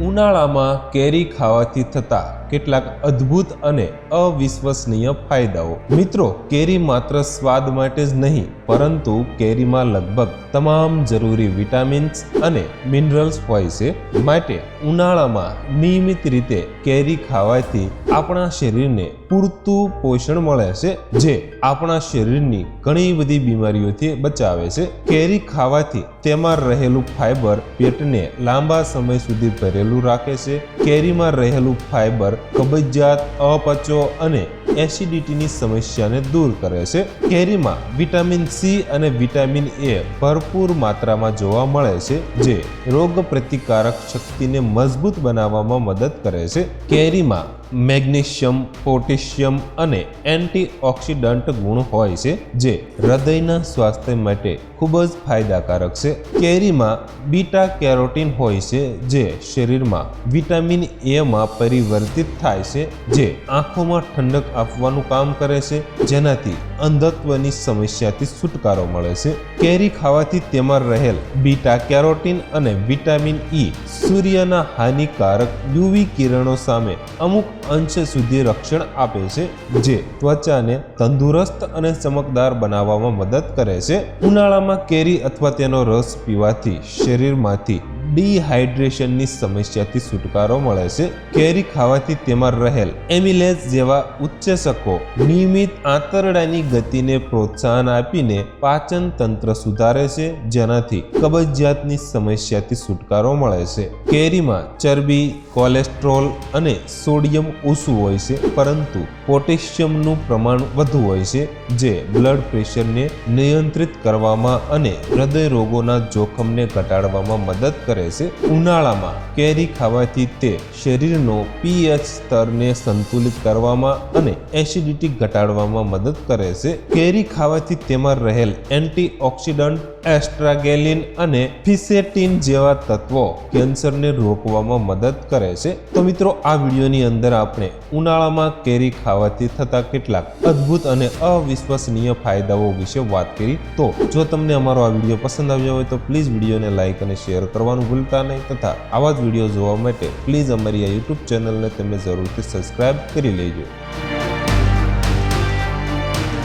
ઉનાળામાં કેરી ખાવાથી થતા કેટલાક અદ્ભુત અને અવિશ્વસનીય ફાયદાઓ. મિત્રો, કેરી માત્ર સ્વાદ માટે જ નહીં, પરંતુ કેરીમાં લગભગ તમામ જરૂરી વિટામિન્સ અને મિનરલ્સ હોય છે. માટે ઉનાળામાં નિયમિત રીતે કેરી ખાવાથી આપણા શરીરને પૂરતું પોષણ મળે છે, જે આપણા શરીરની ઘણી બધી બીમારીઓથી બચાવે છે. કેરી ખાવાથી તેમાં રહેલું ફાઈબર પેટને લાંબા સમય સુધી ભરેલું રાખે છે. કેરીમાં રહેલું ફાઈબર કબજિયાત અપચો અને એસિડિટીની સમસ્યાને દૂર કરે છે. કેરીમાં વિટામિન સી અને વિટામિન એ ભરપૂર માત્રામાં જોવા મળે છે, જે રોગ પ્રતિકારક શક્તિને મજબૂત બનાવવામાં મદદ કરે છે. કેરીમાં મેગ્નેશિયમ, પોટેશિયમ અને એન્ટીઓક્સિડન્ટ ગુણ હોય છે, જે હૃદયના સ્વાસ્થ્ય માટે ખૂબ જ ફાયદાકારક છે. કેરીમાં બીટા કેરોટીન હોય છે, જે શરીરમાં વિટામિન એમાં પરિવર્તિત થાય છે, જે આંખોમાં ઠંડક આપવાનું કામ કરે છે, જેનાથી અંધત્વની સમસ્યાથી છુટકારો મળે છે. કેરી ખાવાથી તેમાં રહેલ બીટા કેરોટીન અને વિટામિન ઈ સૂર્યના હાનિકારક યુવી કિરણો સામે અમુક અંશ સુધી રક્ષણ આપે છે, જે ત્વચાને તંદુરસ્ત અને ચમકદાર બનાવવામાં મદદ કરે છે. ઉનાળામાં કેરી અથવા તેનો રસ પીવાથી શરીરમાંથી ડિહાઇડ્રેશનની સમસ્યાથી છુટકારો મળે છે. કેરી ખાવાથી તેમાં રહેલ એમિલેઝ જેવા ઉચ્ચેસકો નિયમિત આંતરડાની ગતિને પ્રોત્સાહન આપીને પાચન તંત્ર સુધારે છે, જેનાથી કબજિયાતની સમસ્યાથી છુટકારો મળે છે. કેરીમાં ચરબી, કોલેસ્ટ્રોલ અને સોડિયમ ઓછું હોય છે, પરંતુ પોટેશિયમનું પ્રમાણ વધુ હોય છે, જે બ્લડ પ્રેશરને નિયંત્રિત કરવામાં અને હૃદય રોગોના જોખમને ઘટાડવામાં મદદ કરે છે. ઉનાળામાં કેરી ખાવાથી તે શરીરનો પીએચ સ્તરને સંતુલિત કરવામાં અને એસિડિટી ઘટાડવામાં મદદ કરે છે. કેરી ખાવાથી તેમાં રહેલ એન્ટીઓક્સિડન્ટ, એસ્ટ્રાગેલિન અને ફિસેટિન જેવા તત્વો કેન્સરને રોકવામાં મદદ કરે છે. તો મિત્રો, આ વિડીયોની અંદર આપણે ઉનાળામાં કેરી ખાવાથી થતા કેટલાક અદ્ભુત અને અવિશ્વસનીય ફાયદાઓ વિશે વાત કરી. તો, જો તમને અમારો આ વીડિયો પસંદ આવ્યો હોય તો પ્લીઝ વિડીયોને લાઇક અને શેર કરવાનું ભૂલતા નહીં તથા આવા જ વીડિયો જોવા માટે પ્લીઝ અમારી આ યુટ્યુબ ચેનલને તમે જરૂરથી સબસ્ક્રાઈબ કરી લેજો.